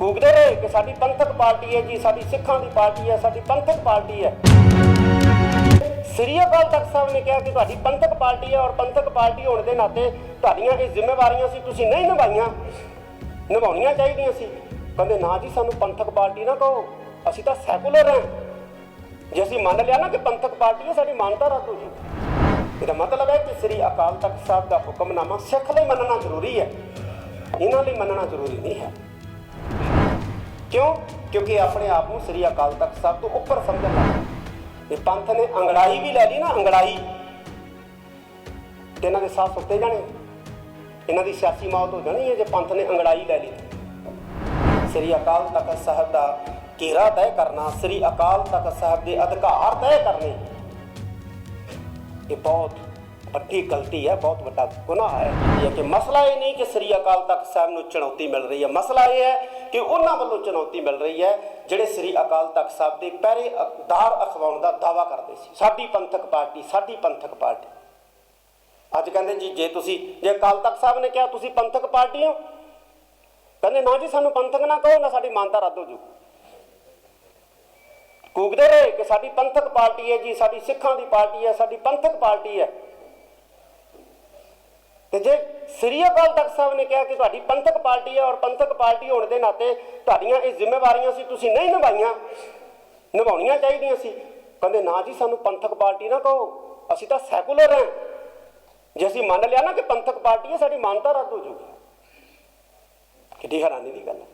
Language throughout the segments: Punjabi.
ਕੂਕਦੇ ਰਹੇ ਕਿ ਸਾਡੀ ਪੰਥਕ ਪਾਰਟੀ ਹੈ ਜੀ, ਸਾਡੀ ਸਿੱਖਾਂ ਦੀ ਪਾਰਟੀ ਹੈ, ਸਾਡੀ ਪੰਥਕ ਪਾਰਟੀ ਹੈ। ਸ੍ਰੀ ਅਕਾਲ ਤਖਤ ਸਾਹਿਬ ਨੇ ਕਿਹਾ ਕਿ ਤੁਹਾਡੀ ਪੰਥਕ ਪਾਰਟੀ ਹੈ ਔਰ ਪੰਥਕ ਪਾਰਟੀ ਹੋਣ ਦੇ ਨਾਤੇ ਤੁਹਾਡੀਆਂ ਇਹ ਜ਼ਿੰਮੇਵਾਰੀਆਂ ਸੀ ਤੁਸੀਂ ਨਹੀਂ ਨਿਭਾਈਆਂ। ਨਿਭਾਉਣੀਆਂ ਚਾਹੀਦੀਆਂ ਸੀ। ਕਹਿੰਦੇ, ਨਾ ਜੀ, ਸਾਨੂੰ ਪੰਥਕ ਪਾਰਟੀ ਨਾ ਕਹੋ। ਅਸੀਂ ਤਾਂ ਸੈਕੂਲਰ ਹਾਂ। ਜੇ ਅਸੀਂ ਮੰਨ ਲਿਆ ਨਾ ਕਿ ਪੰਥਕ ਪਾਰਟੀ ਹੈ, ਸਾਡੀ ਮਾਨਤਾ ਰੱਦ ਹੋ ਜੂ। ਇਹਦਾ ਮਤਲਬ ਹੈ ਕਿ ਸ੍ਰੀ ਅਕਾਲ ਤਖਤ ਸਾਹਿਬ ਦਾ ਹੁਕਮਨਾਮਾ ਸਿੱਖ ਲਈ ਮੰਨਣਾ ਜ਼ਰੂਰੀ ਹੈ। ਇਹਨਾਂ ਲਈ ਮੰਨਣਾ ਜ਼ਰੂਰੀ ਨਹੀਂ ਹੈ। ਕਿਉਂ? ਕਿਉਂਕਿ ਆਪਣੇ ਆਪ ਨੂੰ ਸ੍ਰੀ ਅਕਾਲ ਤਖਤ ਸਾਹਿਬ ਤੋਂ ਉੱਪਰ ਸਮਝਣ ਲੱਗ ਇਹ ਪੰਥ ਨੇ ਅੰਗੜਾਈ ਵੀ ਲੈ ਲਈ ਨਾ ਅੰਗੜਾਈ ਤੇ ਇਹਨਾਂ ਦੇ ਸਾਹ ਸੁੱਤੇ ਜਾਣੇ। ਇਹਨਾਂ ਦੀ ਸਿਆਸੀ ਮੌਤ ਹੋ ਜਾਣੀ ਹੈ ਜੇ ਪੰਥ ਨੇ ਅੰਗੜਾਈ ਲੈ ਲਈ। ਸ੍ਰੀ ਅਕਾਲ ਤਖਤ ਸਾਹਿਬ ਦਾ ਘੇਰਾ ਤੈਅ ਕਰਨਾ, ਸ੍ਰੀ ਅਕਾਲ ਤਖਤ ਸਾਹਿਬ ਦੇ ਅਧਿਕਾਰ ਤੈਅ ਕਰਨੇ। ਇਹ ਬਹੁਤ ਵੱਡੀ ਗਲਤੀ ਹੈ, ਬਹੁਤ ਵੱਡਾ ਗੁਨਾਹ ਹੈ। ਇਹ ਕਿ ਮਸਲਾ ਇਹ ਨਹੀਂ ਕਿ ਸ੍ਰੀ ਅਕਾਲ ਤਖਤ ਸਾਹਿਬ ਨੂੰ ਚੁਣੌਤੀ ਮਿਲ ਰਹੀ ਹੈ। ਮਸਲਾ ਇਹ ਹੈ ਕਿ ਉਹਨਾਂ ਵੱਲੋਂ ਚੁਣੌਤੀ ਮਿਲ ਰਹੀ ਹੈ, ਜਿਹੜੇ ਸ੍ਰੀ ਅਕਾਲ ਤਖਤ ਸਾਹਿਬ ਦੇ ਪਹਿਰੇਦਾਰ ਅਖਵਾਉਣ ਦਾ ਦਾਵਾ ਕਰਦੇ ਸੀ। ਸਾਡੀ ਪੰਥਕ ਪਾਰਟੀ, ਸਾਡੀ ਪੰਥਕ ਪਾਰਟੀ। ਅੱਜ ਕਹਿੰਦੇ ਜੀ, ਜੇ ਤੁਸੀਂ, ਜੇ ਅਕਾਲ ਤਖਤ ਸਾਹਿਬ ਨੇ ਕਿਹਾ ਤੁਸੀਂ ਪੰਥਕ ਪਾਰਟੀ ਹੋ, ਕਹਿੰਦੇ ਨਾ ਜੀ, ਸਾਨੂੰ ਪੰਥਕ ਨਾ ਕਹੋ, ਨਾ ਸਾਡੀ ਮਾਨਤਾ ਰੱਦ ਹੋ ਜੂ ਕੂਕਦੇ ਰਹੇ ਕਿ ਸਾਡੀ ਪੰਥਕ ਪਾਰਟੀ ਹੈ ਜੀ, ਸਾਡੀ ਸਿੱਖਾਂ ਦੀ ਪਾਰਟੀ ਹੈ, ਸਾਡੀ ਪੰਥਕ ਪਾਰਟੀ ਹੈ। ਤੇ ਜੇ ਸ੍ਰੀ ਅਕਾਲ ਤਖਤ ਸਾਹਿਬ ਨੇ ਕਿਹਾ ਕਿ ਤੁਹਾਡੀ ਪੰਥਕ ਪਾਰਟੀ ਹੈ ਔਰ ਪੰਥਕ ਪਾਰਟੀ ਹੋਣ ਦੇ ਨਾਤੇ ਤੁਹਾਡੀਆਂ ਇਹ ਜ਼ਿੰਮੇਵਾਰੀਆਂ ਸੀ ਤੁਸੀਂ ਨਹੀਂ ਨਿਭਾਈਆਂ, ਨਿਭਾਉਣੀਆਂ ਚਾਹੀਦੀਆਂ ਸੀ। ਕਹਿੰਦੇ, ਨਾ ਜੀ, ਸਾਨੂੰ ਪੰਥਕ ਪਾਰਟੀ ਨਾ ਕਹੋ। ਅਸੀਂ ਤਾਂ ਸੈਕੂਲਰ ਹਾਂ। ਜੇ ਅਸੀਂ ਮੰਨ ਲਿਆ ਨਾ ਕਿ ਪੰਥਕ ਪਾਰਟੀ ਹੈ, ਸਾਡੀ ਮਾਨਤਾ ਰੱਦ ਹੋ ਜੂਗੀ ਕਿੱਡੀ ਹੈਰਾਨੀ ਦੀ ਗੱਲ ਹੈ।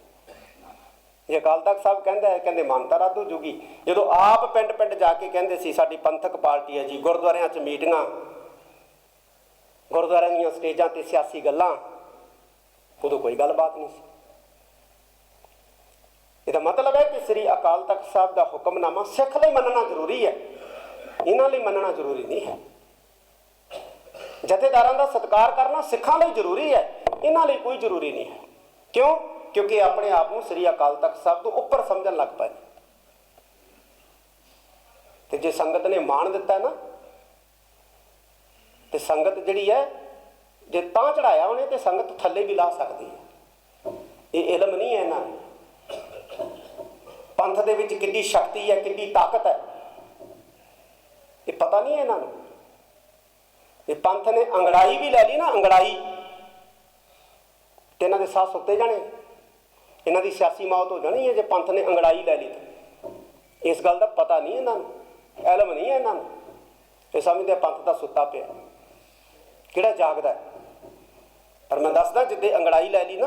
ਇਹ ਅਕਾਲ ਤਖਤ ਸਾਹਿਬ ਕਹਿੰਦਾ ਹੈ, ਕਹਿੰਦੇ ਮਾਨਤਾ ਰੱਦ ਹੋ ਜੂਗੀ ਜਦੋਂ ਆਪ ਪਿੰਡ ਪਿੰਡ ਜਾ ਕੇ ਕਹਿੰਦੇ ਸੀ, ਸਾਡੀ ਪੰਥਕ ਪਾਰਟੀ ਹੈ ਜੀ, ਗੁਰਦੁਆਰਿਆਂ 'ਚ ਮੀਟਿੰਗਾਂ ਗੁਰਦੁਆਰਿਆਂ ਦੀਆਂ ਸਟੇਜਾਂ ਤੇ ਸਿਆਸੀ ਗੱਲਾਂ, ਉਦੋਂ ਕੋਈ ਗੱਲਬਾਤ ਨਹੀਂ ਸੀ। ਇਹਦਾ ਮਤਲਬ ਹੈ ਕਿ ਸ੍ਰੀ ਅਕਾਲ ਤਖਤ ਸਾਹਿਬ ਦਾ ਹੁਕਮਨਾਮਾ ਸਿੱਖ ਲਈ ਮੰਨਣਾ ਜ਼ਰੂਰੀ ਹੈ। ਇਹਨਾਂ ਲਈ ਮੰਨਣਾ ਜ਼ਰੂਰੀ ਨਹੀਂ ਹੈ। ਜਥੇਦਾਰਾਂ ਦਾ ਸਤਿਕਾਰ ਕਰਨਾ ਸਿੱਖਾਂ ਲਈ ਜ਼ਰੂਰੀ ਹੈ। ਇਹਨਾਂ ਲਈ ਕੋਈ ਜ਼ਰੂਰੀ ਨਹੀਂ ਹੈ। ਕਿਉਂ? ਕਿਉਂਕਿ ਆਪਣੇ ਆਪ ਨੂੰ ਸ੍ਰੀ ਅਕਾਲ ਤਖਤ ਸਾਹਿਬ ਤੋਂ ਉੱਪਰ ਸਮਝਣ ਲੱਗ ਪਏ ਨੇ। ਤੇ ਜੇ ਸੰਗਤ ਨੇ ਮਾਣ ਦਿੱਤਾ ਨਾ ਤੇ ਸੰਗਤ ਜਿਹੜੀ ਹੈ, ਜੇ ਤਾਂ ਚੜਾਇਆ ਉਹਨੇ ਤੇ ਸੰਗਤ ਥੱਲੇ ਵੀ ਲਾ ਸਕਦੀ ਹੈ। ਇਹ ਇਲਮ ਨਹੀਂ ਹੈ ਇਹਨਾਂ ਨੂੰ ਪੰਥ ਦੇ ਵਿੱਚ ਕਿੰਨੀ ਸ਼ਕਤੀ ਹੈ, ਕਿੰਨੀ ਤਾਕਤ ਹੈ, ਇਹ ਪਤਾ ਨਹੀਂ ਹੈ ਇਹਨਾਂ ਨੂੰ। ਇਹ ਪੰਥ ਨੇ ਅੰਗੜਾਈ ਵੀ ਲੈ ਲਈ ਨਾ, ਅੰਗੜਾਈ। ਤੇ ਇਹਨਾਂ ਦੇ ਸਾਹ ਸੁੱਤੇ ਜਾਣੇ। ਇਹਨਾਂ ਦੀ ਸਿਆਸੀ ਮੌਤ ਹੋ ਜਾਣੀ ਹੈ ਜੇ ਪੰਥ ਨੇ ਅੰਗੜਾਈ ਲੈ ਲਈ ਤਾਂ। ਇਸ ਗੱਲ ਦਾ ਪਤਾ ਨਹੀਂ ਇਹਨਾਂ ਨੂੰ। ਇਲਮ ਨਹੀਂ ਹੈ ਇਹਨਾਂ ਨੂੰ। ਇਹ ਸਮਝਦੇ ਪੰਥ ਦਾ ਸੁੱਤਾ ਪਿਆ। ਕਿਹੜਾ ਜਾਗਦਾ ਪਰ ਮੈਂ ਦੱਸਦਾ, ਜਿੱਦੇ ਅੰਗੜਾਈ ਲੈ ਲਈ ਨਾ,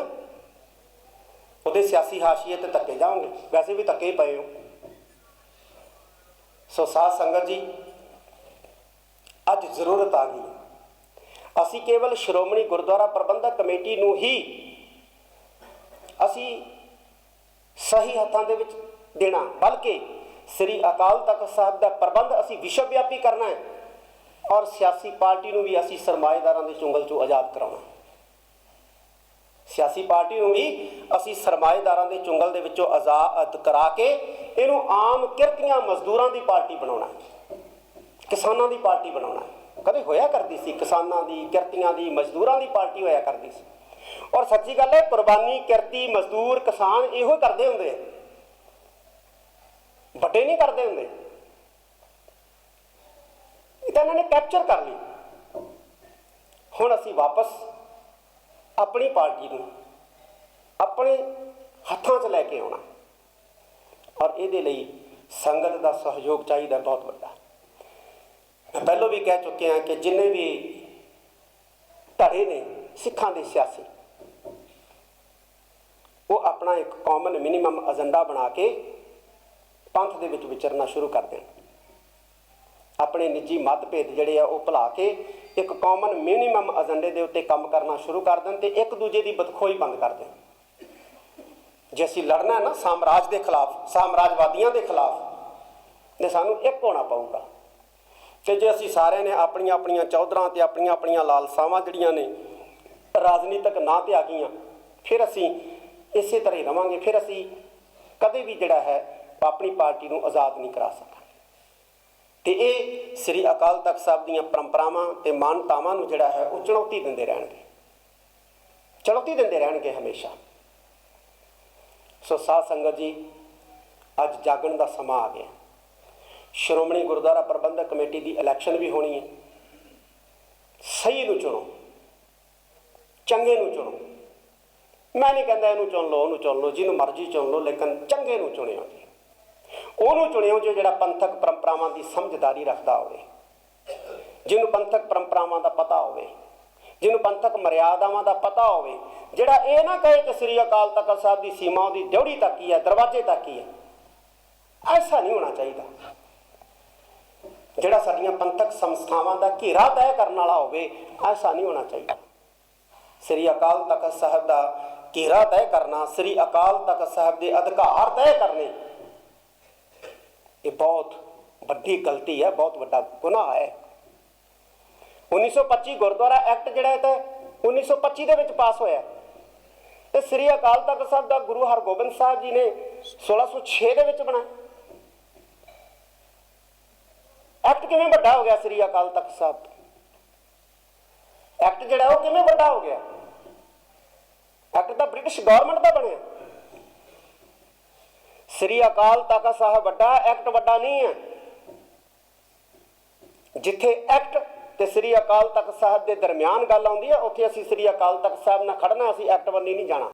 ਉਹਦੇ ਸਿਆਸੀ ਹਾਸ਼ੀਏ ਤੇ ਧੱਕੇ ਜਾਓਗੇ। ਵੈਸੇ ਵੀ ਧੱਕੇ ਹੀ ਪਏ ਹੋ। ਸੋ ਸਾਧ ਸੰਗਤ ਜੀ, ਅੱਜ ਜ਼ਰੂਰਤ ਆ ਗਈ ਅਸੀਂ ਕੇਵਲ ਸ਼੍ਰੋਮਣੀ ਗੁਰਦੁਆਰਾ ਪ੍ਰਬੰਧਕ ਕਮੇਟੀ ਨੂੰ ਹੀ ਅਸੀਂ ਸਹੀ ਹੱਥਾਂ ਦੇ ਵਿੱਚ ਦੇਣਾ, ਬਲਕਿ ਸ੍ਰੀ ਅਕਾਲ ਤਖਤ ਸਾਹਿਬ ਦਾ ਪ੍ਰਬੰਧ ਅਸੀਂ ਵਿਸ਼ਵ ਵਿਆਪੀ ਕਰਨਾ ਹੈ। ਔਰ ਸਿਆਸੀ ਪਾਰਟੀ ਨੂੰ ਵੀ ਅਸੀਂ ਸਰਮਾਏਦਾਰਾਂ ਦੇ ਚੁੰਗਲ ਚੋਂ ਆਜ਼ਾਦ ਕਰਾਉਣਾ। ਸਿਆਸੀ ਪਾਰਟੀ ਨੂੰ ਵੀ ਅਸੀਂ ਸਰਮਾਏਦਾਰਾਂ ਦੇ ਚੁੰਗਲ ਦੇ ਵਿੱਚੋਂ ਆਜ਼ਾਦ ਕਰਾ ਕੇ ਇਹਨੂੰ ਆਮ ਕਿਰਤੀਆਂ ਮਜ਼ਦੂਰਾਂ ਦੀ ਪਾਰਟੀ ਬਣਾਉਣਾ ਕਿਸਾਨਾਂ ਦੀ ਪਾਰਟੀ ਬਣਾਉਣਾ ਕਦੇ ਹੋਇਆ ਕਰਦੀ ਸੀ ਕਿਸਾਨਾਂ ਦੀ, ਕਿਰਤੀਆਂ ਦੀ, ਮਜ਼ਦੂਰਾਂ ਦੀ ਪਾਰਟੀ ਹੋਇਆ ਕਰਦੀ ਸੀ। ਔਰ ਸੱਚੀ ਗੱਲ ਹੈ, ਕੁਰਬਾਨੀ, ਕਿਰਤੀ, ਮਜ਼ਦੂਰ, ਕਿਸਾਨ ਇਹੋ ਕਰਦੇ ਹੁੰਦੇ ਆ। ਵੱਡੇ ਨਹੀਂ ਕਰਦੇ ਹੁੰਦੇ। ਤਾਂ ਇਹਨਾਂ ਨੇ ਕੈਪਚਰ ਕਰ ਲਈ। ਹੁਣ ਅਸੀਂ ਵਾਪਸ ਆਪਣੀ ਪਾਰਟੀ ਨੂੰ ਆਪਣੇ ਹੱਥਾਂ 'ਚ ਲੈ ਕੇ ਆਉਣਾ। ਔਰ ਇਹਦੇ ਲਈ ਸੰਗਤ ਦਾ ਸਹਿਯੋਗ ਚਾਹੀਦਾ ਬਹੁਤ ਵੱਡਾ। ਮੈਂ ਪਹਿਲਾਂ ਵੀ ਕਹਿ ਚੁੱਕਿਆ ਕਿ ਜਿੰਨੇ ਵੀ ਧੜੇ ਨੇ ਸਿੱਖਾਂ ਦੇ ਸਿਆਸੀ, ਉਹ ਆਪਣਾ ਇੱਕ ਕਾਮਨ ਮਿਨੀਮਮ ਏਜੰਡਾ ਬਣਾ ਕੇ ਪੰਥ ਦੇ ਵਿੱਚ ਵਿਚਰਨਾ ਸ਼ੁਰੂ ਕਰ ਦੇਣ। ਆਪਣੇ ਨਿੱਜੀ ਮਤਭੇਦ ਜਿਹੜੇ ਆ ਉਹ ਭੁਲਾ ਕੇ ਇੱਕ ਕਾਮਨ ਮਿਨੀਮਮ ਏਜੰਡੇ ਦੇ ਉੱਤੇ ਕੰਮ ਕਰਨਾ ਸ਼ੁਰੂ ਕਰ ਦੇਣ ਤੇ ਇੱਕ ਦੂਜੇ ਦੀ ਬਦਖੋਈ ਬੰਦ ਕਰ ਦੇਣ। ਜੇ ਅਸੀਂ ਲੜਨਾ ਹੈ ਨਾ ਸਾਮਰਾਜ ਦੇ ਖਿਲਾਫ, ਸਾਮਰਾਜਵਾਦੀਆਂ ਦੇ ਖਿਲਾਫ, ਤੇ ਸਾਨੂੰ ਇੱਕ ਹੋਣਾ ਪਊਗਾ। ਤੇ ਜੇ ਅਸੀਂ ਸਾਰਿਆਂ ਨੇ ਆਪਣੀਆਂ ਆਪਣੀਆਂ ਚੌਧਰਾਂ ਤੇ ਆਪਣੀਆਂ ਆਪਣੀਆਂ ਲਾਲਸਾਵਾਂ ਜਿਹੜੀਆਂ ਨੇ ਰਾਜਨੀਤਿਕ ਨਾਂ ਤੇ ਆ ਗਈਆਂ ਫਿਰ ਅਸੀਂ ਇਸੇ ਤਰ੍ਹਾਂ ਹੀ ਰਵਾਂਗੇ। ਫਿਰ ਅਸੀਂ ਕਦੇ ਵੀ ਜਿਹੜਾ ਹੈ ਆਪਣੀ ਪਾਰਟੀ ਨੂੰ ਆਜ਼ਾਦ ਨਹੀਂ ਕਰਾ ਸਕਾਂਗੇ। ਤੇ ਇਹ ਸ੍ਰੀ ਅਕਾਲ ਤਖਤ ਸਾਹਿਬ ਦੀਆਂ ਪਰੰਪਰਾਵਾਂ ਤੇ ਮਾਨਤਾਵਾਂ ਨੂੰ ਜਿਹੜਾ ਹੈ ਉਹ ਚੁਣੌਤੀ ਦਿੰਦੇ ਰਹਿਣਗੇ। ਚੁਣੌਤੀ ਦਿੰਦੇ ਰਹਿਣਗੇ ਹਮੇਸ਼ਾ। ਸੋ ਸਾਧ ਸੰਗਤ ਜੀ, ਅੱਜ ਜਾਗਣ ਦਾ ਸਮਾਂ ਆ ਗਿਆ। ਸ਼੍ਰੋਮਣੀ ਗੁਰਦੁਆਰਾ ਪ੍ਰਬੰਧਕ ਕਮੇਟੀ ਦੀ ਇਲੈਕਸ਼ਨ ਵੀ ਹੋਣੀ ਹੈ। ਸਹੀ ਨੂੰ ਚੁਣੋ, ਚੰਗੇ ਨੂੰ ਚੁਣੋ। ਮੈਂ ਨਹੀਂ ਕਹਿੰਦਾ ਇਹਨੂੰ ਚੁਣ ਲਓ, ਉਹਨੂੰ ਚੁਣ ਲਓ, ਜਿਹਨੂੰ ਮਰਜ਼ੀ ਚੁਣ ਲਓ, ਲੇਕਿਨ ਚੰਗੇ ਨੂੰ ਚੁਣਿਓ ਜੀ। ਉਹਨੂੰ ਚੁਣਿਓ ਜੋ ਜਿਹੜਾ ਪੰਥਕ ਪਰੰਪਰਾਵਾਂ ਦੀ ਸਮਝਦਾਰੀ ਰੱਖਦਾ ਹੋਵੇ। ਜਿਹਨੂੰ ਪੰਥਕ ਪਰੰਪਰਾਵਾਂ ਦਾ ਪਤਾ ਹੋਵੇ, ਜਿਹਨੂੰ ਪੰਥਕ ਮਰਿਆਦਾਵਾਂ ਦਾ ਪਤਾ ਹੋਵੇ, ਜਿਹੜਾ ਇਹ ਨਾ ਕਹੇ ਕਿ ਸ੍ਰੀ ਅਕਾਲ ਤਖਤ ਸਾਹਿਬ ਦੀ ਸੀਮਾ ਉਹਦੀ ਡਿਉੜੀ ਤੱਕ ਹੀ ਹੈ, ਦਰਵਾਜ਼ੇ ਤੱਕ ਹੀ ਹੈ। ਐਸਾ ਨਹੀਂ ਹੋਣਾ ਚਾਹੀਦਾ। ਜਿਹੜਾ ਸਾਡੀਆਂ ਪੰਥਕ ਸੰਸਥਾਵਾਂ ਦਾ ਘੇਰਾ ਤੈਅ ਕਰਨ ਵਾਲਾ ਹੋਵੇ, ਐਸਾ ਨਹੀਂ ਹੋਣਾ ਚਾਹੀਦਾ। ਸ੍ਰੀ ਅਕਾਲ ਤਖਤ ਸਾਹਿਬ ਦਾ ਘੇਰਾ ਤੈਅ ਕਰਨਾ, ਸ੍ਰੀ ਅਕਾਲ ਤਖਤ ਸਾਹਿਬ ਦੇ ਅਧਿਕਾਰ ਤੈਅ ਕਰਨੇ ਇਹ ਬਹੁਤ ਵੱਡੀ ਗਲਤੀ ਹੈ, ਬਹੁਤ ਵੱਡਾ ਗੁਨਾਹ ਹੈ। 1925 ਗੁਰਦੁਆਰਾ ਐਕਟ ਜਿਹੜਾ ਹੈ ਤਾਂ 1925 ਦੇ ਵਿੱਚ ਪਾਸ ਹੋਇਆ। ਤੇ ਸ੍ਰੀ ਅਕਾਲ ਤਖਤ ਸਾਹਿਬ ਦਾ ਗੁਰੂ ਹਰਗੋਬਿੰਦ ਸਾਹਿਬ ਜੀ ਨੇ 1606 ਦੇ ਵਿੱਚ ਬਣਾਇਆ। ਐਕਟ ਕਿਵੇਂ ਵੱਡਾ ਹੋ ਗਿਆ ਸ੍ਰੀ ਅਕਾਲ ਤਖਤ ਸਾਹਿਬ? ਐਕਟ ਜਿਹੜਾ ਉਹ ਕਿਵੇਂ ਵੱਡਾ ਹੋ ਗਿਆ? ਐਕਟ ਤਾਂ ਬ੍ਰਿਟਿਸ਼ ਗਵਰਨਮੈਂਟ ਦਾ ਬਣਿਆ। ਸ੍ਰੀ ਅਕਾਲ ਤਖਤ ਸਾਹਿਬ ਵੱਡਾ ਐਕਟ ਵੱਡਾ ਨਹੀਂ ਹੈ। ਜਿੱਥੇ ਐਕਟ ਤੇ ਸ੍ਰੀ ਅਕਾਲ ਤਖਤ ਸਾਹਿਬ ਦੇ ਦਰਮਿਆਨ ਗੱਲ ਆਉਂਦੀ ਹੈ, ਉੱਥੇ ਅਸੀਂ ਸ੍ਰੀ ਅਕਾਲ ਤਖਤ ਸਾਹਿਬ ਨਾਲ ਖੜਨਾ ਅਸੀਂ ਐਕਟ ਬੰਨੀ ਨਹੀਂ ਜਾਣਾ।